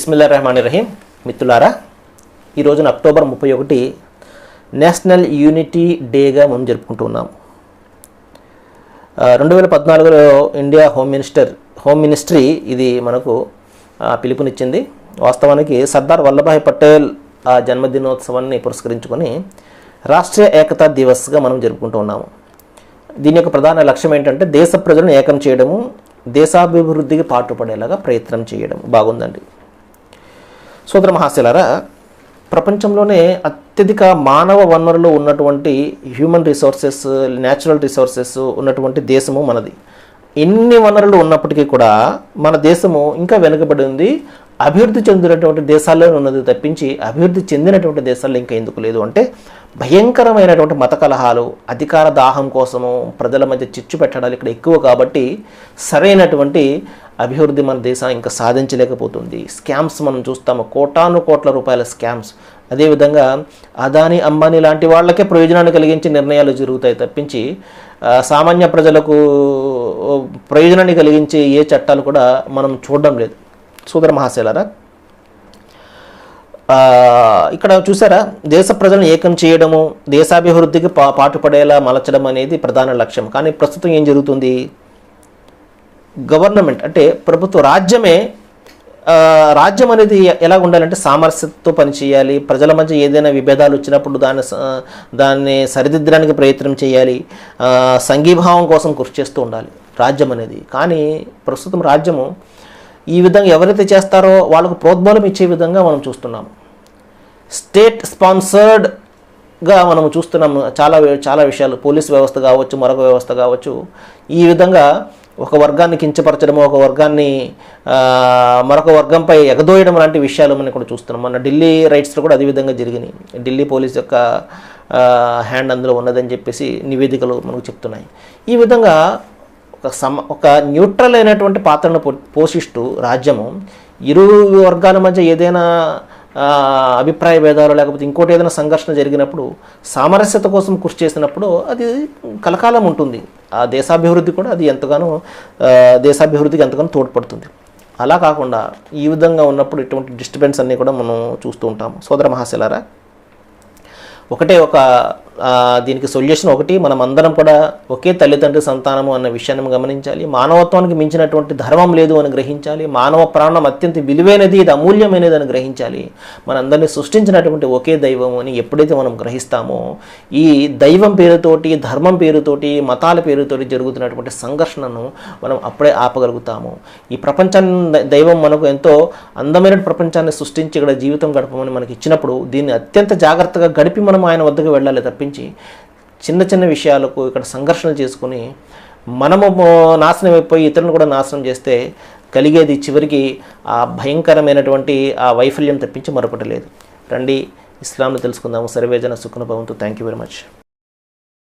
బిస్మిల్లా రెహమాన్ రహీం మిత్రులారా ఈ రోజున అక్టోబర్ ముప్పై ఒకటి నేషనల్ యూనిటీ డేగా మనం జరుపుకుంటూ రెండు వేల పద్నాలుగులో India home minister home ministry ఇది మనకు పిలుపునిచ్చింది. వాస్తవానికి సర్దార్ వల్లభాయ్ పటేల్ ఆ జన్మదినోత్సవాన్ని పురస్కరించుకొని రాష్ట్రీయ ఏకతా దివస్గా మనం జరుపుకుంటూ ఉన్నాము. దీని యొక్క ప్రధాన లక్ష్యం ఏంటంటే దేశ ప్రజలను ఏకం చేయడము దేశాభివృద్ధికి పాటుపడేలాగా ప్రయత్నం చేయడం. బాగుందండి. సోదర మహాశిలారా ప్రపంచంలోనే అత్యధిక మానవ వనరులు ఉన్నటువంటి హ్యూమన్ రిసోర్సెస్ న్యాచురల్ రిసోర్సెస్ ఉన్నటువంటి దేశము మనది. ఎన్ని వనరులు ఉన్నప్పటికీ కూడా మన దేశము ఇంకా వెనుకబడి ఉంది. అభివృద్ధి చెందినటువంటి దేశాల్లో ఉన్నది తప్పించి అభివృద్ధి చెందినటువంటి దేశాల్లో ఇంకా ఎందుకు లేదు అంటే భయంకరమైనటువంటి మత కలహాలు అధికార దాహం కోసము ప్రజల మధ్య చిచ్చు పెట్టడాలు ఇక్కడ ఎక్కువ కాబట్టి సరైనటువంటి అభివృద్ధి మన దేశం ఇంకా సాధించలేకపోతుంది. స్కామ్స్ మనం చూస్తాము. కోటాను కోట్ల రూపాయల స్కామ్స్. అదేవిధంగా అదాని అంబానీ లాంటి వాళ్ళకే ప్రయోజనాన్ని కలిగించే నిర్ణయాలు జరుగుతాయి తప్పించి సామాన్య ప్రజలకు ప్రయోజనాన్ని కలిగించే ఏ చట్టాలు కూడా మనం చూడడం లేదు. సూదర మహాశైలరా ఇక్కడ చూసారా? దేశ ప్రజలను ఏకం చేయడము దేశాభివృద్ధికి పా పాటుపడేలా మలచడం అనేది ప్రధాన లక్ష్యం. కానీ ప్రస్తుతం ఏం జరుగుతుంది? గవర్నమెంట్ అంటే ప్రభుత్వ రాజ్యమే రాజ్యం అనేది ఎలా ఉండాలంటే సామరస్యతతో పనిచేయాలి ప్రజల మధ్య ఏదైనా విభేదాలు వచ్చినప్పుడు దాన్ని దాన్ని సరిదిద్దడానికి ప్రయత్నం చేయాలి సంఘీభావం కోసం కృషి చేస్తూ ఉండాలి రాజ్యం అనేది. కానీ ప్రస్తుతం రాజ్యము ఈ విధంగా ఎవరైతే చేస్తారో వాళ్ళకు ప్రోద్బలం ఇచ్చే విధంగా మనం చూస్తున్నాము స్టేట్ స్పాన్సర్డ్గా మనం చూస్తున్నాము చాలా చాలా విషయాలు పోలీస్ వ్యవస్థ కావచ్చు మరొక వ్యవస్థ కావచ్చు. ఈ విధంగా ఒక వర్గాన్ని కించపరచడం ఒక వర్గాన్ని మరొక వర్గంపై ఎగదోయడం లాంటి విషయాలు మనం ఇక్కడ చూస్తున్నాం. మన ఢిల్లీ రైట్స్లో కూడా అదే విధంగా జరిగినాయి. ఢిల్లీ పోలీస్ యొక్క హ్యాండ్ అందులో ఉన్నదని చెప్పేసి నివేదికలు మనకు చెప్తున్నాయి. ఈ విధంగా ఒక సమ ఒక న్యూట్రల్ అయినటువంటి పాత్రను పో- పోషిస్తూ రాజ్యము ఇరు వర్గాల మధ్య ఏదైనా అభిప్రాయ భేదాలు లేకపోతే ఇంకోటి ఏదైనా సంఘర్షణ జరిగినప్పుడు సామరస్యత కోసం కృషి చేసినప్పుడు అది కలకాలం ఉంటుంది. ఆ దేశాభివృద్ధి కూడా అది ఎంతగానో దేశాభివృద్ధికి ఎంతగానో తోడ్పడుతుంది. అలా కాకుండా ఈ విధంగా ఉన్నప్పుడు ఇటువంటి డిస్టర్బెన్స్ అన్నీ కూడా మనం చూస్తూ ఉంటాము. సోదర మహాశిలారా ఒకటే ఒక దీనికి సొల్యూషన్ ఒకటి మనం అందరం కూడా ఒకే తల్లిదండ్రి సంతానము అన్న విషయాన్ని గమనించాలి. మానవత్వానికి మించినటువంటి ధర్మం లేదు అని గ్రహించాలి. మానవ ప్రాణం అత్యంత విలువైనది ఇది అమూల్యమైనది అని గ్రహించాలి. మనందరినీ సృష్టించినటువంటి ఒకే దైవం అని ఎప్పుడైతే మనం గ్రహిస్తామో ఈ దైవం పేరుతోటి ధర్మం పేరుతోటి మతాల పేరుతోటి జరుగుతున్నటువంటి సంఘర్షణను మనం అప్పుడే ఆపగలుగుతాము. ఈ ప్రపంచాన్ని దైవం మనకు ఎంతో అందమైన ప్రపంచాన్ని సృష్టించి ఇక్కడ జీవితం గడపమని మనకి ఇచ్చినప్పుడు దీన్ని అత్యంత జాగ్రత్తగా గడిపి మనం ఆయన వద్దకు వెళ్ళాలి తప్పించి చిన్న చిన్న విషయాలకు ఇక్కడ సంఘర్షణ చేసుకుని మనము నాశనం అయిపోయి ఇతరులను కూడా నాశనం చేస్తే కలిగేది చివరికి ఆ భయంకరమైనటువంటి ఆ వైఫల్యం తప్పించి మరొకటి లేదు. రండి ఇస్లాంను తెలుసుకుందాము. సర్వేజన సుఖన భవంతు థ్యాంక్ యూ వెరీ మచ్